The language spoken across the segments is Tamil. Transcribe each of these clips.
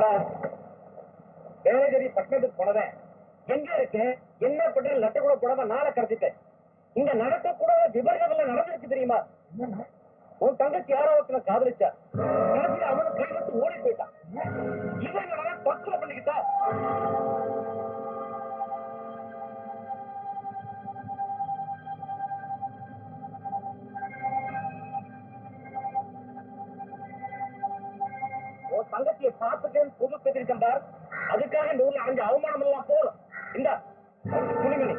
வாடா வேலைச்சேரி பட்டணத்துக்கு போனவன் எங்க இருக்கு? என்ன பண்ற? லட்ட கூட போடாம நாளை கடத்திட்டேன் இங்க நடக்க கூட விபரீதம் நடந்திருக்கு தெரியுமா? உன் தங்கச்சி யாரோ ஒருத்தனை காதலிச்சா. கடைசியில் அவனும் கைவிட்டு ஓடி போயிட்டான். இவன் என்னடா தற்கொலை பண்ணிக்கிட்டா. உன் தங்கச்சியை புது பெற்றிருக்கேன் பார் அதுக்காக இந்த ஊர்ல அஞ்சு அவமானம் எல்லாம் போகணும் இந்த துணிமணி.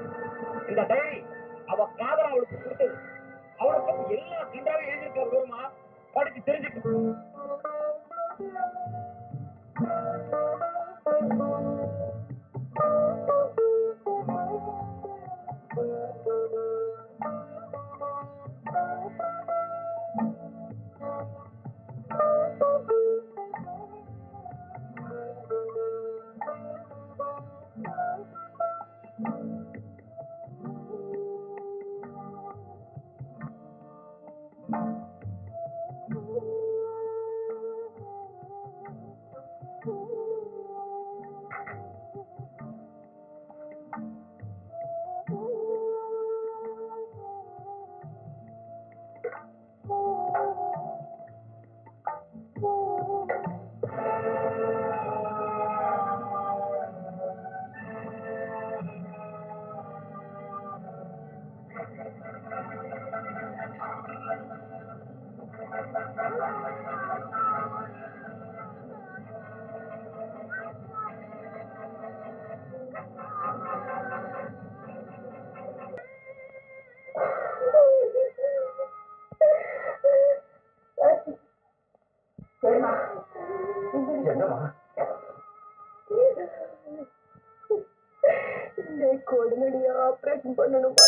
உடனடியா பண்ணணுமா?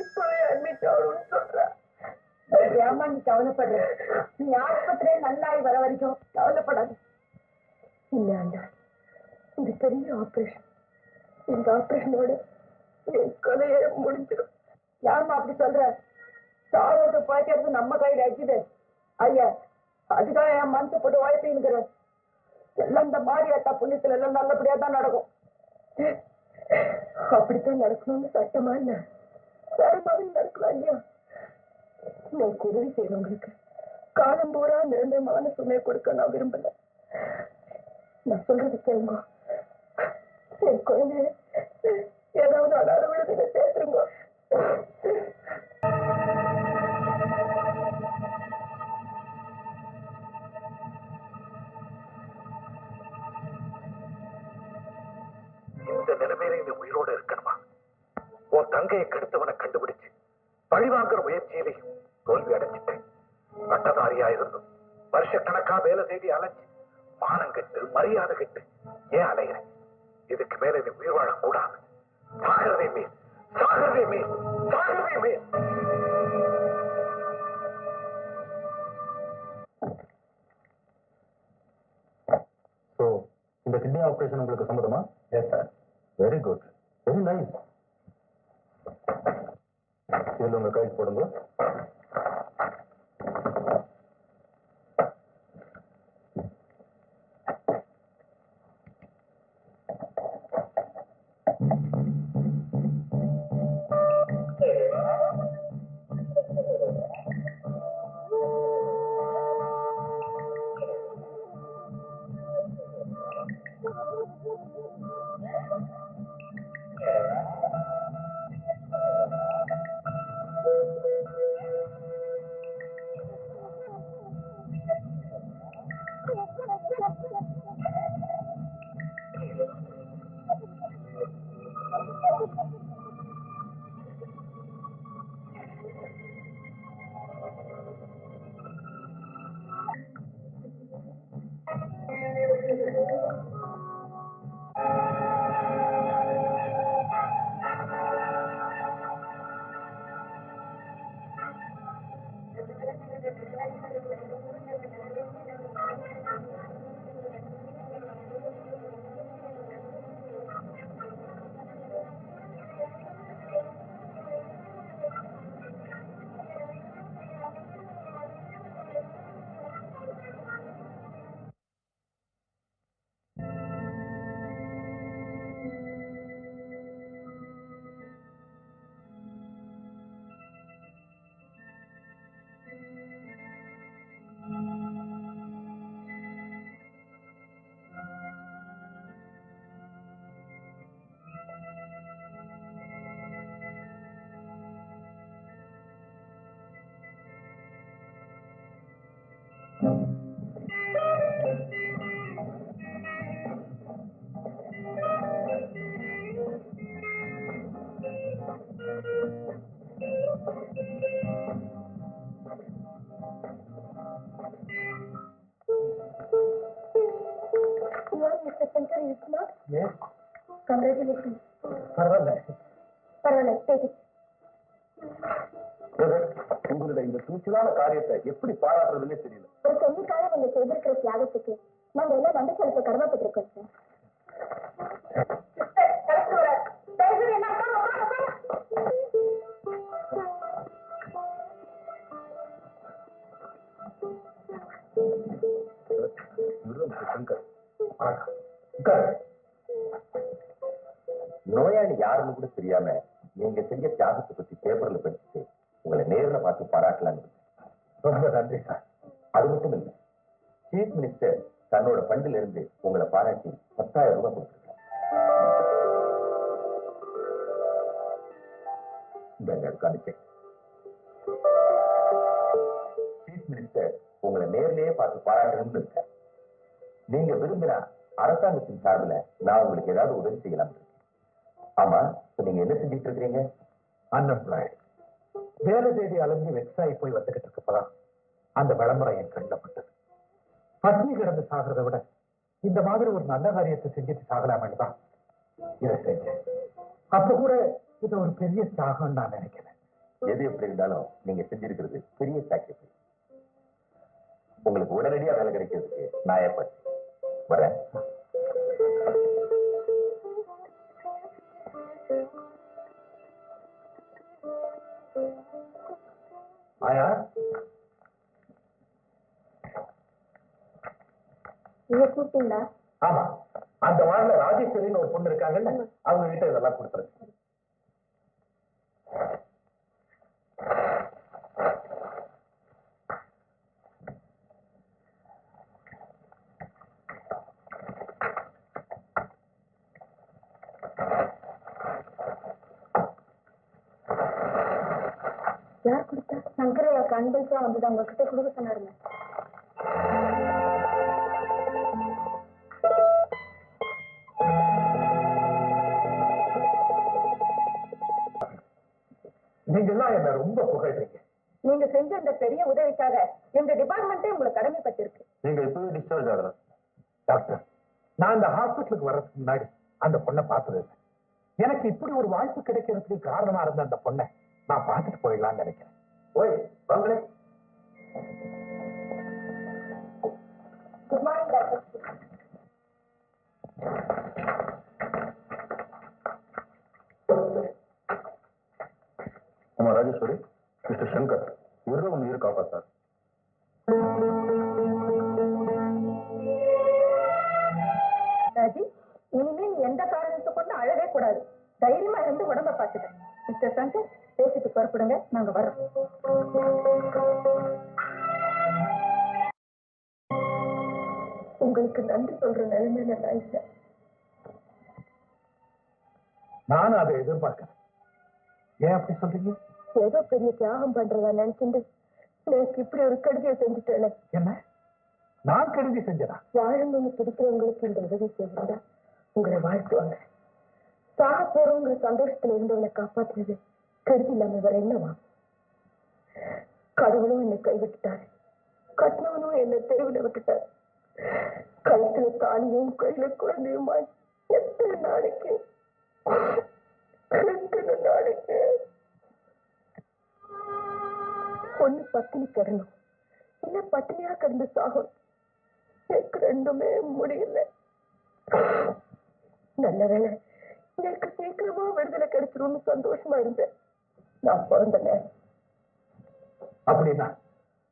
இப்பவே அட்மிட் ஆகணும்னு சொல்றேன் ஏமா நீ கவலைப்படுற நீ ஆஸ்பத்திரியே நல்லாய் வர வரைக்கும் கவலைப்படாது. இல்ல இது பெரிய ஆபரேஷன் இந்த ஆபரேஷனோட என் கதையே முடிஞ்சிடும். யாரும்மா அப்படி சொல்ற? சாவோட பாய்க்கிறது நம்ம கையில இருக்குது ஐயா அதுக்காக என் மனசு போட்டு உழைப்பிங்கிற எல்லாம் இந்த மாரியாத்தா புண்ணியத்துல எல்லாம் நல்லபடியா தான் நடக்கும். அப்படித்தான் நடக்கணும்னு சட்டமா இல்ல? வேற மாதிரி நடக்கலாம் இல்லையா? நான் உதவி செய்யறவங்களுக்கு காலம் பூரா நிரந்தரமான சுமையை கொடுக்க நான் விரும்பல. நான் சொல்றது கேளுங்க. என் குழந்தைய ஏதாவது அடாத விடுதலை சேர்த்துருங்க. நிலைமையில இந்த உயிரோட இருக்கணுமா? உன் தங்கையை கெடுத்தவனை கண்டுபிடிச்சு பழி வாங்குற முயற்சியிலையும் தோல்வி அடைஞ்சிட்டேன். பட்டதாரியா இருந்தும் வருஷக்கணக்கா வேலை செய்தி அலைஞ்சு மானம் கெட்டு மரியாதை கெட்டு ஏன் அலைகிறேன் இதுக்கு மேல நீ உயிர் வாழக்கூடாது சாகிறதே மேல் சாகிறதே மேல் சாகிறதே மேல். இந்த கிட்னி ஆபரேஷன் உங்களுக்கு சம்மதமா? Yes sir very good very nice இதில் உங்கள் கைது போடுங்க Mr. Shankar, is it not? Yes. Congratulations. Farewell. Farewell. Take it. உங்களுடைய இந்த துணிச்சலான காரியத்தை எப்படி பாராட்டுறதுன்னே தெரியல ஒரு பெண்ணுக்காக நீங்க செய்திருக்கிற தியாகத்துக்கு நாங்க எல்லாம் நன்றி செலுத்த கடமைப்பட்டிருக்கோம். உட்காரு. நோயாளி யாருன்னு கூட தெரியாம நீங்க செஞ்ச தியாகத்தை பத்தி பேப்பர்ல படிச்சுட்டு உங்களை நேரில் பார்த்து பாராட்டலாம்னு. ரொம்ப நன்றி சார். அது மட்டும் இல்லை சீஃப் மினிஸ்டர் தன்னோட ஃபண்டில் இருந்து உங்களை பாராட்டி பத்தாயிரம் ரூபாய் கொடுத்துருக்காங்க சீஃப் மினிஸ்டர் உங்களை நேர்லயே பார்த்து பாராட்டணும்னு இருக்க நீங்க விரும்பினா அரசாங்கத்தின் சார்பில் நான் உங்களுக்கு ஏதாவது உதவி செய்யலாம் ஆமா இப்ப நீங்க என்ன செஞ்சுட்டு இருக்கீங்க அன்எம்ப்ளாய்டு வேலை தேடி அலைஞ்சு வெக்ஸாகி போய் வந்துகிட்டு இருக்கப்பதான் அந்த விளம்பரம் என் கண்ணில் பட்டது. பட்னி கிடந்து சாகிறத விட இந்த மாதிரி ஒரு நல்ல காரியத்தை செஞ்சுட்டு சாகலாமேன்னு தான் இதை செஞ்சேன். அப்ப கூட இது ஒரு பெரிய சாகம் நான் நினைக்கிறேன். எது எப்படி இருந்தாலும் நீங்க செஞ்சிருக்கிறது பெரிய சாக்ரிஃபைஸ் உங்களுக்கு உடனடியா வேலை கிடைக்கிறதுக்கு நான் ஏற்பாடு வரேன். ஆயா? நீங்க கூப்பிட்டீங்களா? ஆமா. அந்த வாழ்ல ராஜேஸ்வரின்னு ஒரு பொண்ணு இருக்காங்கல்ல அவங்க கிட்ட இதெல்லாம் கொடுத்துருங்க. யார் சங்கரையா கண்டிப்பா வந்து உங்ககிட்ட கொடுக்க சொன்னாருங்க. நீங்க எல்லாம் என்ன ரொம்ப புகழ்றீங்க. நீங்க செஞ்ச இந்த பெரிய உதவிக்காக எங்க டிபார்ட்மெண்ட்டே உங்களுக்கு கடமைப்பட்டிருக்கு. நீங்க இப்பவே டிஸ்சார்ஜ் ஆகலாம் டாக்டர் நான் இந்த ஹாஸ்பிட்டலுக்கு வர்றதுக்கு முன்னாடி அந்த பொண்ணை பார்த்தது இல்லை. எனக்கு இப்படி ஒரு வாய்ப்பு கிடைக்கிறதுக்கு காரணமா இருந்த அந்த பொண்ணை நான் பார்த்துட்டு போயிடலாம்னு நினைக்கிறேன். ஓய் வாங்களே. குட் மார்னிங் டாக்டர் ஆமா ராஜேஸ்வரி மிஸ்டர் சங்கர் இவரும் உங்க உயிர் காப்பாத்தார். ராஜி இனிமே நீ எந்த காரணத்தை கொண்டு அழவே கூடாது. தைரியமா இருந்து உடம்ப பாத்துக்க மிஸ்டர் சங்கர் பேசிட்டு புறப்படுங்க நாங்க வர்றோம். உங்களுக்கு நன்றி சொல்ற நிலைமையில நான் இல்லை நானும் அதை எதிர்பார்க்கிறேன் ஏன் அப்படி சொல்றீங்க? ஏதோ பெரிய தியாகம் பண்றதா நினைச்சுட்டு எனக்கு இப்படி ஒரு கடுதியை செஞ்சுட்டேன். என்ன? நான் கருதி செஞ்சதா? வாழணும்னு பிடிக்கிறவங்களுக்கு இந்த உதவி செய்திருந்தா உங்களை வாழ்த்துவாங்க. சாக போறவங்க சந்தோஷத்துல இருந்தவங்களை காப்பாத்துறது கருதி இல்லாம வேற என்னவா? கடவுளும் என்னை கைவிட்டுட்டாரு. கட்டினவனும் என்னை தெருவில் விட்டுட்டார். கழுத்துல தாலியும் கையில குழந்தையுமா எத்தனை நாளைக்கு? எத்தனை நாளைக்கு? ஒண்ணு பத்தினி கிடணும். இல்ல பட்டினியா கிடந்து சாகும். எனக்கு ரெண்டுமே முடியல. நல்ல வேலை எனக்கு சீக்கிரமா விடுதலை கிடைச்சிரும்னு சந்தோஷமா இருந்தேன். நான் பிறந்த அப்படின்னா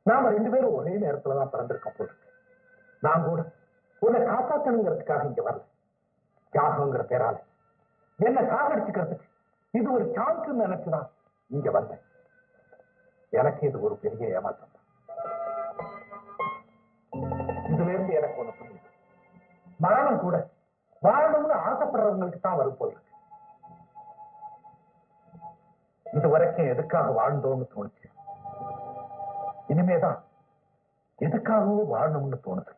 நாம ரெண்டு பேரும் ஒரே நேரத்துல தான் பிறந்திருக்கோம் போல நான் கூட உன்னை காப்பாற்றணுங்கிறதுக்காக இங்க வரல. தியாகங்கிற பேரால. என்ன சாகடிச்சுக்கிறதுக்கு இது ஒரு சான்ஸ் நினைச்சுதான் இங்க வந்தேன். எனக்கு இது ஒரு பெரிய ஏமாற்றம் இதுல இருந்து எனக்கு ஒண்ணு புரியுது. மரணம் கூட வாழணும்னு ஆசைப்படுறவங்களுக்கு தான் வரும் போல இருக்கு. இது வரைக்கும் எதுக்காக வாழ்ந்தோம்னு தோணுச்சு? இனிமேதான் எதுக்காகவோ வாழணும்னு தோணுது.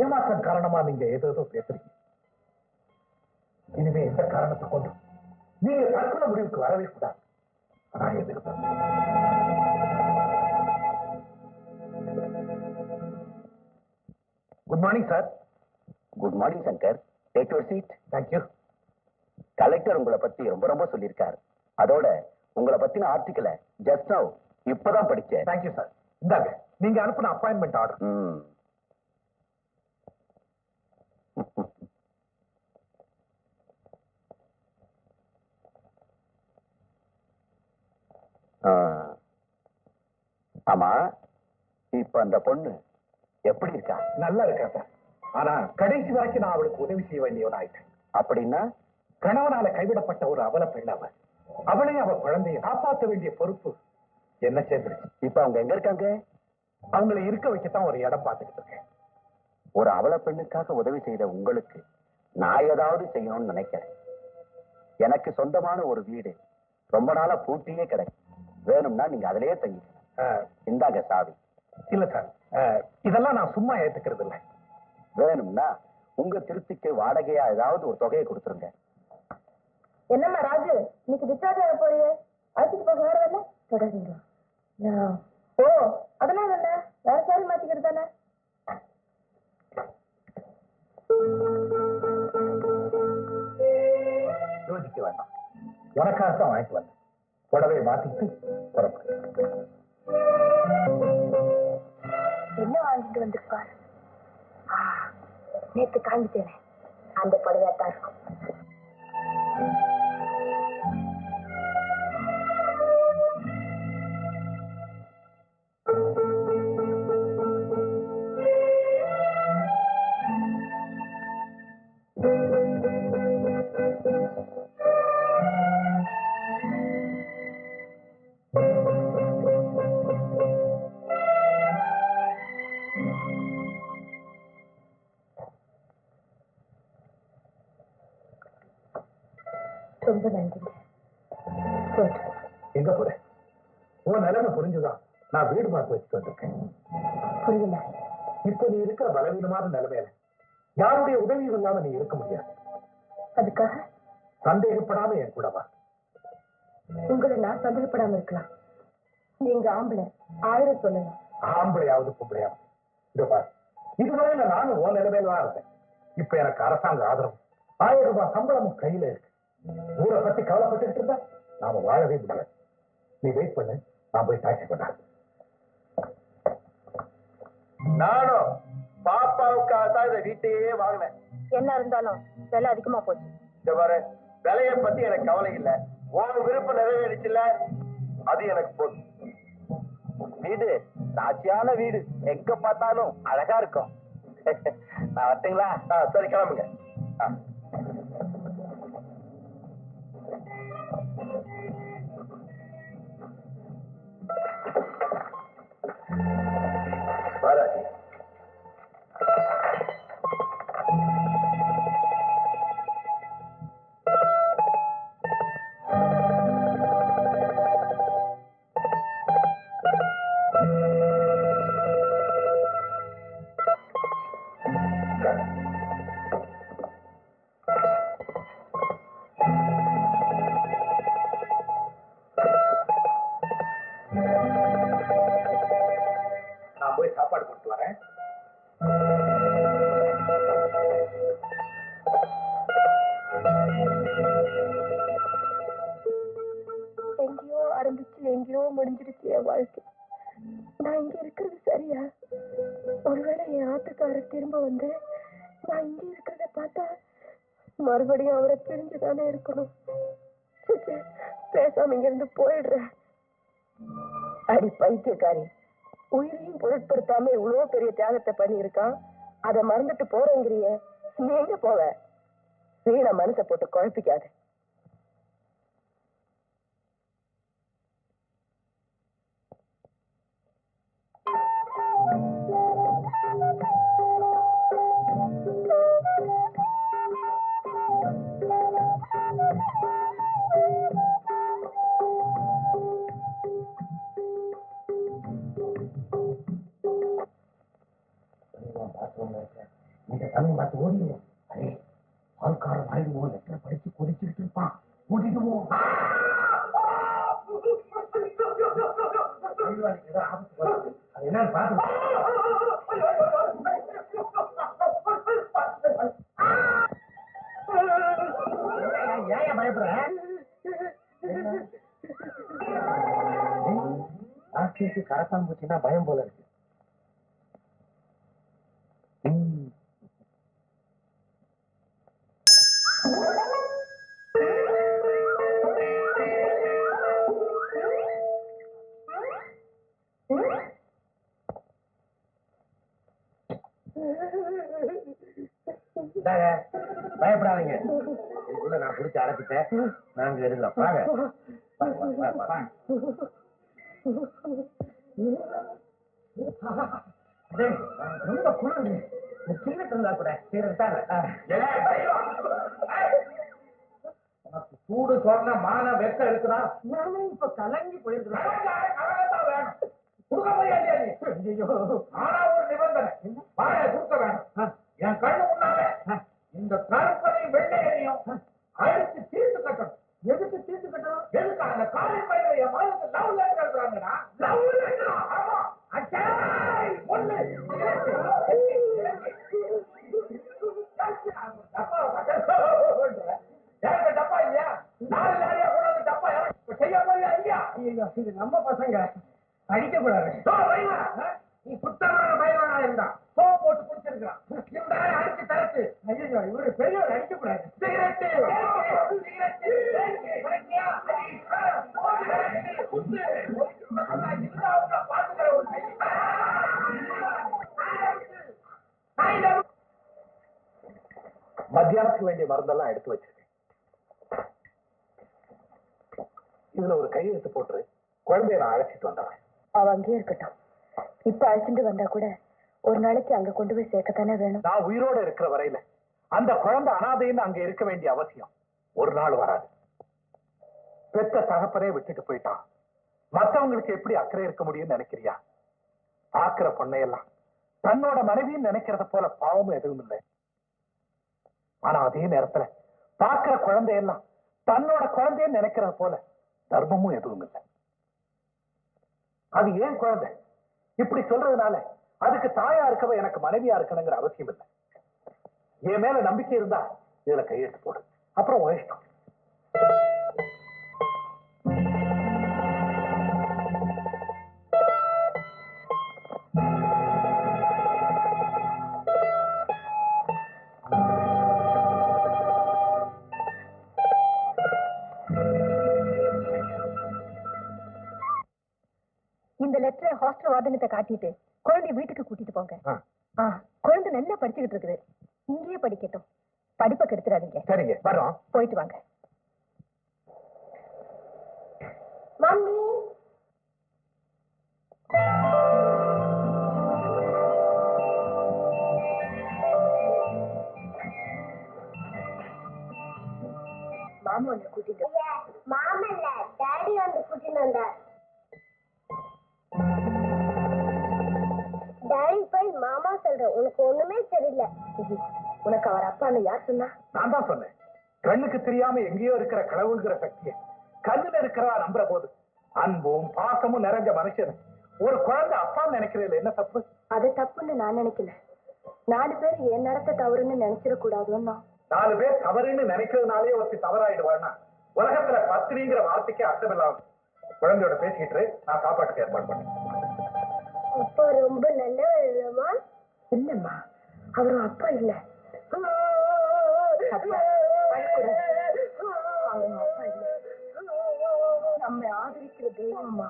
ஏமாற்றம் காரணமா நீங்க ஏதேதோ பேசுறீங்க. இனிமே எந்த காரணத்தை கொண்டு நீங்க தற்கொலை முடிவுக்கு வரவே கூடாது. அதான் என் விருப்பம் good morning sir good morning Shankar take your seat thank you collector உங்களை பத்தி ரொம்ப ரொம்ப சொல்லியிருக்காரு. அதோட உங்களை பத்தின ஆர்டிக்கலை ஜஸ்ட் நவ் இப்பதான் படிச்சேன். தேங்க்யூ சார் இந்தாங்க நீங்க அனுப்பின அப்பாயின்மெண்ட் ஆர்டர். ஆமா இப்ப அந்த பொண்ணு எப்படி இருக்கா? நல்லா இருக்கா சார் ஆனா கடைசி வரைக்கும் நான் அவளுக்கு உதவி செய்ய வேண்டியவன் ஆயிட்டேன். அப்படின்னா? கணவனால கைவிடப்பட்ட ஒரு அவல பெண் அவ. அவளே அவ குழந்தைய காப்பாற்ற வேண்டிய பொறுப்பு என்ன சேர்ந்துருச்சு இப்ப அவங்க எங்க இருக்காங்க? அவங்களை இருக்க வைக்கத்தான் ஒரு இடம் பார்த்துக்கிட்டு இருக்கேன். ஒரு அவல பெண்ணுக்காக உதவி செய்த உங்களுக்கு நான் ஏதாவது செய்யணும்னு நினைக்கிறேன். எனக்கு சொந்தமான ஒரு வீடு ரொம்ப நாளா பூட்டியே கிடக்கு. வேணும்னா நீங்க அதிலேயே தங்கிக்கலாம் இந்தாங்க சாவி. இல்ல சார். இதெல்லாம் நான் சும்மா ஏத்துக்கிறது இல்ல. வேணும்னா உங்க திருப்திக்கு வாடகையா ஏதாவது ஒரு தொகையை கொடுத்துருங்க. என்னம்மா ராஜு இன்னைக்கு டிஸ்சார்ஜ் ஆக போறியே? அழைச்சிட்டு போக வேற வரல தொடருங்க ஓ அதெல்லாம் என்ன வேற சாரி மாத்திக்கிறது தானே? யோசிக்க வேண்டாம். உனக்காக தான் வாங்கிட்டு வந்தேன். புடவை மாத்திட்டு புறப்படு. என்ன வாங்கிட்டு வந்திருப்பார் நேத்து காமிச்சேனே அந்த புடவையா தான் இருக்கும். ரொம்ப நன்றிங்க. எங்க போற? உன் நிலைமை புரிஞ்சுதான் நான் வீடு மாத்த வச்சுட்டு வந்திருக்கேன். புரியல. இப்போ நீ இருக்கிற பலவீனமான நிலைமையில யாருடைய உதவியும் இல்லாம நீ இருக்க முடியாது. அதுக்காக? சந்தேகப்படாம என் கூட வா. உங்களை நான் சந்தேகப்படாம இருக்கலாம். நீங்க ஆம்பளை. ஆயிரம் சொல்லணும். ஆம்பளையாவது பொம்பளையாவது. இதோ பாரு. இதுவரையில நானும் உன் நிலைமையில தான் இருந்தேன். இப்ப எனக்கு அரசாங்க ஆதரவு. ஆயிரம் ரூபாய் சம்பளமும் கையில இருக்கு. ஊரை பத்தி கவலைப்பட்டுட்டு இருந்தா நாம வாழவே முடியாது நீ வெயிட் பண்ணு. நான் போய் டாக்ஸி பண்ண நானும் பாப்பாவுக்காக தான் இந்த வீட்டையே வாங்கினேன். என்ன இருந்தாலும் விலை அதிகமா போச்சு. இந்த பாரு விலைய பத்தி எனக்கு கவலை இல்ல. உன் விருப்பம் நிறைவேறிச்சுல அது எனக்கு போதும். வீடு சாட்சியான வீடு. எங்க பார்த்தாலும் அழகா இருக்கும். நான் வரட்டுங்களா? சரி கிளம்புங்க. ஒருவேளை என் ஆத்துக்காரர் திரும்ப வந்து நான் இங்க இருக்கிறத பார்த்தா மறுபடியும் அவரை பிரிஞ்சுதானே இருக்கணும். பேசாம இங்க இருந்து அடி பைத்தியக்காரி உயிரையும் பொருட்படுத்தாம இவ்வளவு பெரிய தியாகத்தை பண்ணியிருக்கான். அதை மறந்துட்டு போறேங்கிறியே. நீ எங்க போவ? வீண மனசை போட்டு குழப்பிக்காது. ஆட்சிக்கு கரப்பான் போச்சுன்னா பயம் போல இருக்கு. ம். இந்தாங்க, பயப்படாதீங்க. இதுக்குள்ள நான் பிடிச்சி அடைச்சிட்டேன். நாங்க எடுக்கலாம். பாருங்க உனக்கு சூடு சொன்ன மான வெக்க இருக்குதா நானும் இப்ப கலங்கி போயிருக்கிறேன் கொடுக்க முடியாது ஐயோ ஆனா ஒரு நிபந்தனை வாழை கொடுக்க வேணும் என் கண்ணு முன்னால இந்த கருப்பனை வெள்ளையனையும் அழிச்சு தீர்த்து கட்டணும் எதுக்கு தீர்த்து கட்டணும் எதுக்கு அந்த காலை பயிரை என் மகளுக்கு லவ் லெட்டர் எழுதுறாங்கடா லவ் லெட்டர் ஆமா அச்சாய் ஒண்ணு எனக்கு டப்பா இல்லையா நாலு லாரியா கூட வந்து டப்பா இறக்கு. செய்ய போறியா இல்லையா ஐயோ இது நம்ம பசங்க அடிக்க கூடாது தோ, வைவா. நீ சுத்தமான பயவானா இருந்தா சோ போட்டு குடிச்சிருக்கான் இந்த ஆளை அடிச்சு தரத்து ஐயோ இவரு பெரியவர் அடிக்க கூடாது சிகரெட்டு சிகரெட்டு சிகரெட்டியா? சிகரெட்டு, குத்து. இதுதான் அவங்கள பாத்துக்கிற ஒரு கை. மத்தியானத்துக்கு வேண்டிய மருந்தெல்லாம் எடுத்து வச்சிருக்கேன் இதுல ஒரு கையெழுத்து போட்டுரு குழந்தைய நான் அழைச்சிட்டு வந்துடுறேன் அவ அங்கேயே இருக்கட்டும் இப்ப அழைச்சிட்டு வந்தா கூட ஒரு நாளைக்கு அங்க கொண்டு போய் சேர்க்கத்தானே வேணும் நான் உயிரோட இருக்கிற வரையில அந்த குழந்தை அனாதைன்னு அங்க இருக்க வேண்டிய அவசியம். ஒரு நாள் வராது. பெத்த தகப்பனே விட்டுட்டு போயிட்டான். மத்தவங்களுக்கு எப்படி அக்கறை இருக்க முடியும்னு நினைக்கிறியா? பாக்குற பொண்ணையெல்லாம். தன்னோட மனைவின்னு நினைக்கிறத போல பாவமும் எதுவும் இல்லை. ஆனா அதே நேரத்துல பாக்குற குழந்தையெல்லாம் தன்னோட குழந்தைன்னு நினைக்கிறது போல தர்மமும் எதுவும் இல்லை. அது ஏன் குழந்தை? இப்படி சொல்றதுனால அதுக்கு தாயா இருக்கவ எனக்கு மனைவியா இருக்கணுங்கிற அவசியம் இல்லை. என் மேல நம்பிக்கை இருந்தா இதுல கையெழுத்து போடு. அப்புறம் உன் இஷ்டம். இந்த லெட்டரை ஹாஸ்டல் வார்டனிட்ட காட்டிட்டு குழந்தைய வீட்டுக்கு கூட்டிட்டு போங்க. குழந்தை நல்லா படிச்சுக்கிட்டு இருக்குது. இங்கேயே படிக்கட்டும். படிப்பை கெடுத்துறாதீங்க. சரிங்க வரோம் போயிட்டு வாங்க. மாமா சொல்றேன் உனக்கு ஒண்ணுமே தெரியல. உனக்கு அவர் அப்பான்னு யார் சொன்னா? நான் தான் சொன்னேன். கண்ணுக்கு தெரியாம எங்கேயோ இருக்கிற கடவுள்கிற சக்தியை. கண்ணுல இருக்கிறவா நம்புற போது அன்பும் பாசமும் நிறைஞ்ச மனுஷன். ஒரு குழந்தை அப்பா நினைக்கிறதுல என்ன தப்பு? அது தப்புன்னு நான் நினைக்கல. நாலு பேர் என் நடத்த தவறுன்னு நினைச்சிடக்கூடாதுன்னா? நாலு பேர் தவறுன்னு நினைக்கிறதுனாலே ஒருத்தி தவறாயிடுவான்னா? உலகத்துல பத்தினிங்கிற வார்த்தைக்கே அர்த்தம் இல்லாம. குழந்தையோட பேசிக்கிட்டு நான் சாப்பாட்டுக்கு ஏற்பாடு பண்ணேன் அப்பா ரொம்ப நல்லவர் இல்லம்மா இல்லம்மா அவரும் அப்பா. இல்ல. நம்மை ஆதரிக்கிற தெய்வம்மா.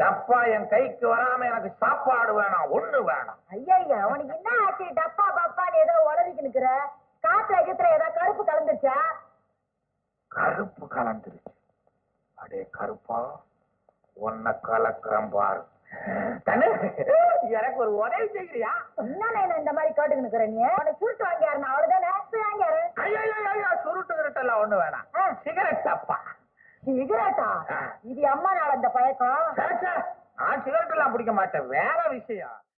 டப்பா என் கைக்கு வராம எனக்கு சாப்பாடு வேணாம் ஒண்ணு வேணாம். ஐயா அவனுக்கு என்ன ஆச்சு? டப்பா பப்பான்னு ஏதோ உளறிக்கு நிக்கிற. காத்துல கீத்துல ஏதோ கருப்பு கலந்துச்சா கருப்பு கலந்துருச்சு. அடே கருப்பா உன்னை கலக்குறேன் பாரு. கண்ணு எனக்கு ஒரு உதவி செய்யறியா? என்ன இந்த மாதிரி கேட்டுக்கு நிக்கிற நீ? உனக்கு சுருட்டு வாங்கியாருனா அவ்வளவுதானே போய் வாங்கியாரு? ஐயோ சுருட்டு கிருட்டெல்லாம் ஒண்ணு வேணாம். சிகரெட் டப்பா சிகரெட்டா. இது அம்மா நாள் அந்த பழக்கம்? நான் சிகரெட் எல்லாம் பிடிக்க மாட்டேன். வேற விஷயம்.